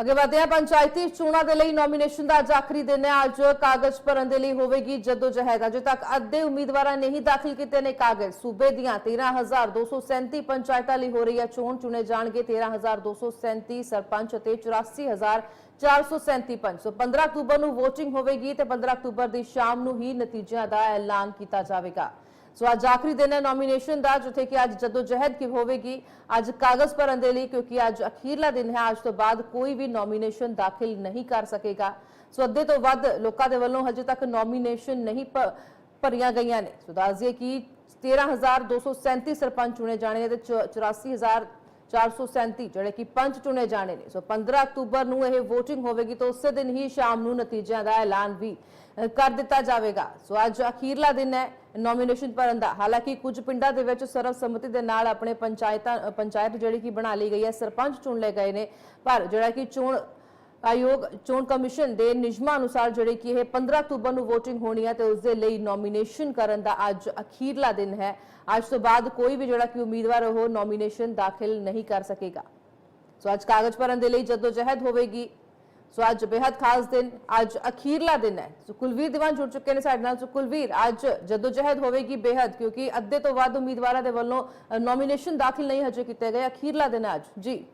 ਅੱਗੇ ਵਧਦੇ ਪੰਚਾਇਤੀ ਚੋਣਾਂ ਦੇ ਲਈ ਨੋਮੀਨੇਸ਼ਨ ਦਾ ਅੱਜ ਆਖਰੀ ਦਿਨ ਹੈ। ਅੱਜ ਕਾਗਜ਼ ਭਰਨ ਦੇ ਲਈ ਹੋਵੇਗੀ ਜਦੋਜਹਿਦ। ਅਜੇ ਤੱਕ ਅੱਧੇ ਉਮੀਦਵਾਰਾਂ ਨੇ ਹੀ ਦਾਖਲ ਕੀਤੇ ਨੇ ਕਾਗਜ਼। ਸੂਬੇ ਦੀਆਂ 13237 ਪੰਚਾਇਤਾਂ ਲਈ ਹੋ ਰਹੀ ਹੈ ਚੋਣ। ਚੁਣੇ ਜਾਣਗੇ 13237 ਸਰਪੰਚ ਅਤੇ 84437 ਪੰਚ। ਸੋ 15 ਅਕਤੂਬਰ ਨੂੰ VOTING ਹੋਵੇਗੀ ਤੇ 15 ਅਕਤੂਬਰ ਦੀ ਸ਼ਾਮ ਨੂੰ ਹੀ ਨਤੀਜਿਆਂ ਦਾ ਐਲਾਨ ਕੀਤਾ ਜਾਵੇਗਾ। ਸੋ ਅੱਜ ਆਖਰੀ ਦਿਨ ਹੈ ਨੋਮੀਨੇਸ਼ਨ ਦਾ, ਜਿੱਥੇ ਕਿ ਅੱਜ ਜਦੋਂ ਜਹਿਦ ਕੀ ਹੋਵੇਗੀ, ਅੱਜ ਕਾਗਜ਼ ਭਰਨ ਦੇ ਲਈ, ਕਿਉਂਕਿ ਅੱਜ ਅਖੀਰਲਾ ਦਿਨ ਹੈ, ਅੱਜ ਤੋਂ ਬਾਅਦ ਕੋਈ ਵੀ ਨੋਮੀਨੇਸ਼ਨ ਦਾਖਲ ਨਹੀਂ ਕਰ ਸਕੇਗਾ। ਸੋ ਅੱਧੇ ਤੋਂ ਵੱਧ ਲੋਕਾਂ ਦੇ ਵੱਲੋਂ ਹਜੇ ਤੱਕ ਨੋਮੀਨੇਸ਼ਨ ਨਹੀਂ ਭਰੀਆਂ ਗਈਆਂ ਨੇ। ਸੋ ਦੱਸ ਦਈਏ ਕਿ 13237 ਸਰਪੰਚ ਚੁਣੇ ਜਾਣੇ ਨੇ ਤੇ ਚ- 84000 437 ਜਿਹੜੇ ਕਿ ਪੰਚ ਚੁਣੇ ਜਾਣੇ ਨੇ। ਸੋ 15 ਅਕਤੂਬਰ ਨੂੰ ਇਹ VOTING ਹੋਵੇਗੀ ਤਾਂ ਉਸੇ ਦਿਨ ਹੀ ਸ਼ਾਮ ਨੂੰ ਨਤੀਜਿਆਂ ਦਾ ਐਲਾਨ ਵੀ ਕਰ ਦਿੱਤਾ ਜਾਵੇਗਾ। ਸੋ ਅੱਜ ਅਖੀਰਲਾ ਦਿਨ ਹੈ ਨੋਮੀਨੇਸ਼ਨ ਭਰਨ ਦਾ। ਹਾਲਾਂਕਿ ਕੁਝ ਪਿੰਡਾਂ ਦੇ ਵਿੱਚ ਸਰਵਸੰਮਤੀ ਦੇ ਨਾਲ ਆਪਣੇ ਪੰਚਾਇਤਾਂ ਪੰਚਾਇਤ ਜਿਹੜੀ ਕਿ ਬਣਾ ਲਈ ਗਈ ਹੈ, ਸਰਪੰਚ ਚੁਣ ਲਏ ਗਏ ਨੇ। ਪਰ ਜਿਹੜਾ ਕਿ ਚੋਣ ਆਯੋਗ ਚੋਣ ਕਮਿਸ਼ਨ ਦੇ ਨਿਯਮਾਂ ਅਨੁਸਾਰ ਜਿਹੜੇ ਕਿ ਇਹ 15 ਅਕਤੂਬਰ ਨੂੰ VOTING ਹੋਣੀ ਹੈ ਤੇ ਉਸ ਦੇ ਲਈ ਨੋਮੀਨੇਸ਼ਨ ਕਰਨ ਦਾ ਅੱਜ ਅਖੀਰਲਾ ਦਿਨ ਹੈ। ਅੱਜ ਤੋਂ ਬਾਅਦ ਕੋਈ ਵੀ ਜਿਹੜਾ ਕਿ ਉਮੀਦਵਾਰ ਉਹ ਨੋਮੀਨੇਸ਼ਨ ਦਾਖਲ ਨਹੀਂ ਕਰ ਸਕੇਗਾ। ਸੋ ਅੱਜ ਕਾਗਜ਼ ਭਰਨ ਦੇ ਲਈ ਜਦੋਜਹਿਦ ਹੋਵੇਗੀ। ਸੋ ਅੱਜ ਬੇहद ਖਾਸ ਦਿਨ, ਅੱਜ ਅਖੀਰਲਾ ਦਿਨ ਹੈ। ਸੋ ਕੁਲਵੀਰ ਦੀਵਾਨ ਜੁੜ ਚੁੱਕੇ ਨੇ ਸਾਡੇ ਨਾਲ। ਸੋ ਕੁਲਵੀਰ, ਅੱਜ ਜਦੋਜਹਿਦ ਹੋਵੇਗੀ ਬੇहद ਕਿਉਂਕਿ ਅੱਧੇ ਤੋਂ ਵੱਧ ਉਮੀਦਵਾਰਾਂ ਦੇ ਵੱਲੋਂ ਨੋਮੀਨੇਸ਼ਨ ਦਾਖਲ ਨਹੀਂ ਹਜੇ ਕੀਤੇ ਗਏ। ਅਖੀਰਲਾ ਦਿਨ ਅੱਜ। ਜੀ।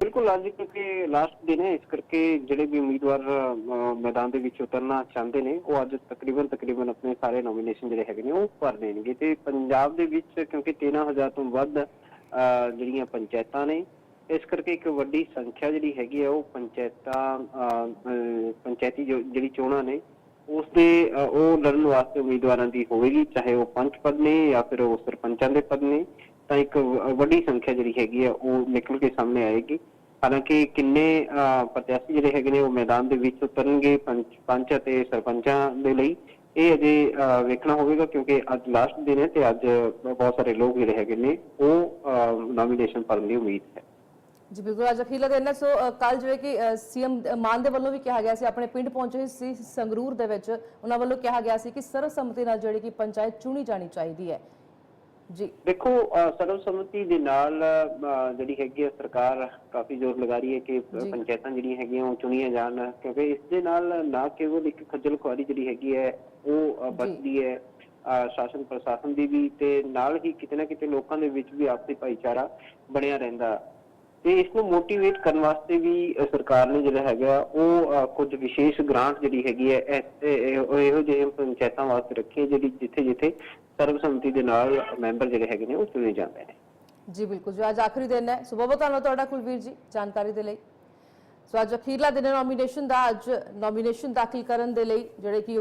ਬਿਲਕੁਲ ਅੱਜ ਕਿਉਂਕਿ ਲਾਸਟ ਦਿਨ ਹੈ ਇਸ ਕਰਕੇ ਜਿਹੜੇ ਵੀ ਉਮੀਦਵਾਰ ਮੈਦਾਨ ਦੇ ਵਿੱਚ ਉਤਰਨਾ ਚਾਹੁੰਦੇ ਨੇ ਉਹ ਅੱਜ ਤਕਰੀਬਨ ਤਕਰੀਬਨ ਆਪਣੇ ਸਾਰੇ ਨੋਮੀਨੇਸ਼ਨ ਜਿਹੜੇ ਹੈਗੇ ਨੇ ਉਹ ਭਰ ਦੇਣਗੇ। ਤੇ ਪੰਜਾਬ ਦੇ ਵਿੱਚ ਕਿਉਂਕਿ 13000 ਤੋਂ ਵੱਧ ਅਹ, ਜਿਹੜੀਆਂ ਪੰਚਾਇਤਾਂ ਨੇ ਇਸ ਕਰਕੇ ਇੱਕ ਵੱਡੀ ਸੰਖਿਆ ਜਿਹੜੀ ਹੈਗੀ ਆ ਉਹ ਪੰਚਾਇਤਾਂ ਅਹ, ਪੰਚਾਇਤੀ ਜੋ- ਜਿਹੜੀ ਚੋਣਾਂ ਨੇ ਉਸ ਦੇ ਉਹ ਲੜਨ ਵਾਸਤੇ ਉਮੀਦਵਾਰਾਂ ਦੀ ਹੋਵੇਗੀ ਚਾਹੇ ਉਹ ਪੰਚ ਪਦ ਨੇ ਜਾਂ ਫਿਰ ਉਹ ਸਰਪੰਚਾਂ ਦੇ ਪਦ ਨੇ। ਤਾਂ ਇੱਕ ਵੱਡੀ ਸੰਖਿਆ ਜਿਹੜੀ ਹੈਗੀ ਹੈ ਉਹ ਨਿਕਲ ਕੇ ਸਾਹਮਣੇ ਆਏਗੀ। ਹਾਲਾਂਕਿ ਕਿੰਨੇ ਪ੍ਰਤਿਆਸ਼ੀ ਜਿਹੜੇ ਹੈਗੇ ਨੇ, ਉਹ ਮੈਦਾਨ ਦੇ ਵਿੱਚ ਉਤਰਨਗੇ ਪੰਚ ਪੰਚ ਅਤੇ ਸਰਪੰਚਾਂ ਦੇ ਲਈ। ਇਹ ਅਜੇ ਵੇਖਣਾ ਹੋਵੇਗਾ ਕਿਉਂਕਿ ਅੱਜ ਲਾਸਟ ਦਿਨ ਹੈ ਤੇ ਅੱਜ ਬਹੁਤ ਸਾਰੇ ਲੋਕ ਜਿਹੜੇ ਹੈਗੇ ਨੇ, ਉਹ ਨੋਮੀਨੇਸ਼ਨ ਭਰਨ ਦੀ ਉਮੀਦ ਹੈ। ਜੀ, ਬਿਲਕੁਲ। ਅੱਜ ਅਖੀਰਲਾ ਦਿਨ ਹੈ, ਸੋ ਕੱਲ ਜਿਵੇਂ ਕਿ ਸੀਐਮ ਮਾਨ ਦੇ ਵੱਲੋਂ ਵੀ ਕਿਹਾ ਗਿਆ ਸੀ, ਆਪਣੇ ਪਿੰਡ ਪਹੁੰਚੇ ਸੀ ਸੰਗਰੂਰ ਦੇ ਵਿੱਚ, ਉਹਨਾਂ ਵੱਲੋਂ ਕਿਹਾ ਗਿਆ ਸੀ ਕਿ ਸਰਵਸੰਮਤੀ ਨਾਲ ਜਿਹੜੀ ਕਿ ਪੰਚਾਇਤ ਚੁਣੀ ਜਾਣੀ ਚਾਹੀਦੀ ਹੈ। ਜੀ। ਦੇਖੋ ਸਰਵਸੰਮਤੀ ਦੇ ਨਾਲ ਜਿਹੜੀ ਹੈਗੀ ਹੈ ਸਰਕਾਰ ਕਾਫੀ ਜ਼ੋਰ ਲਗਾ ਰਹੀ ਹੈ ਕਿ। ਪੰਚਾਇਤਾਂ ਜਿਹੜੀਆਂ ਹੈਗੀਆਂ ਉਹ ਚੁਣੀਆਂ ਜਾਣ ਕਿਉਂਕਿ ਇਸ ਦੇ ਨਾਲ ਨਾ ਕੇਵਲ ਇੱਕ ਖੱਜਲ ਖੁਆਰੀ ਜਿਹੜੀ ਹੈਗੀ ਹੈ ਉਹ ਬਚਦੀ ਹੈ ਸ਼ਾਸਨ ਪ੍ਰਸ਼ਾਸਨ ਦੀ ਵੀ ਤੇ ਨਾਲ ਹੀ ਕਿਤੇ ਨਾ ਕਿਤੇ ਲੋਕਾਂ ਦੇ ਵਿੱਚ ਵੀ ਆਪਸੀ ਭਾਈਚਾਰਾ ਬਣਿਆ ਰਹਿੰਦਾ। ਤੇ ਇਸ ਨੂੰ ਮੋਟੀਵੇਟ ਕਰਨ ਵਾਸਤੇ ਵੀ ਸਰਕਾਰ ਨੇ ਜਿਹੜਾ ਹੈਗਾ, ਉਹ ਕੁਝ ਵਿਸ਼ੇਸ਼ ਗ੍ਰਾਂਟ ਜਿਹੜੀ ਹੈਗੀ ਹੈ, ਇਹੋ ਜਿਹੇ ਪੰਚਾਇਤਾਂ ਵਾਸਤੇ ਰੱਖੀ ਜਿਹੜੀ ਜਿੱਥੇ ਜਿੱਥੇ ਸਰਬਸੰਮਤੀ ਦੇ ਨਾਲ ਮੈਂਬਰ ਜਿਹੜੇ ਹੈਗੇ ਨੇ, ਉਹ ਚੁਣੇ ਜਾਂਦੇ ਨੇ। ਜੀ, ਬਿਲਕੁਲ। ਜੋ ਅੱਜ ਆਖਰੀ ਦਿਨ ਹੈ। ਸੋ ਬਹੁਤ ਧੰਨਵਾਦ ਤੁਹਾਡਾ ਕੁਲਵੀਰ ਜੀ ਜਾਣਕਾਰੀ ਦੇ ਲਈ। ਸੋ ਅੱਜ ਅਖੀਰਲਾ ਦਿਨ ਹੈ। ਨੋਮੀਨੇਸ਼ਨ ਦਾ, ਅੱਜ ਨੋਮੀਨੇਸ਼ਨ ਦਾਖਲ ਕਰਨ ਦੇ ਲਈ, ਜਿਹੜੇ ਕਿ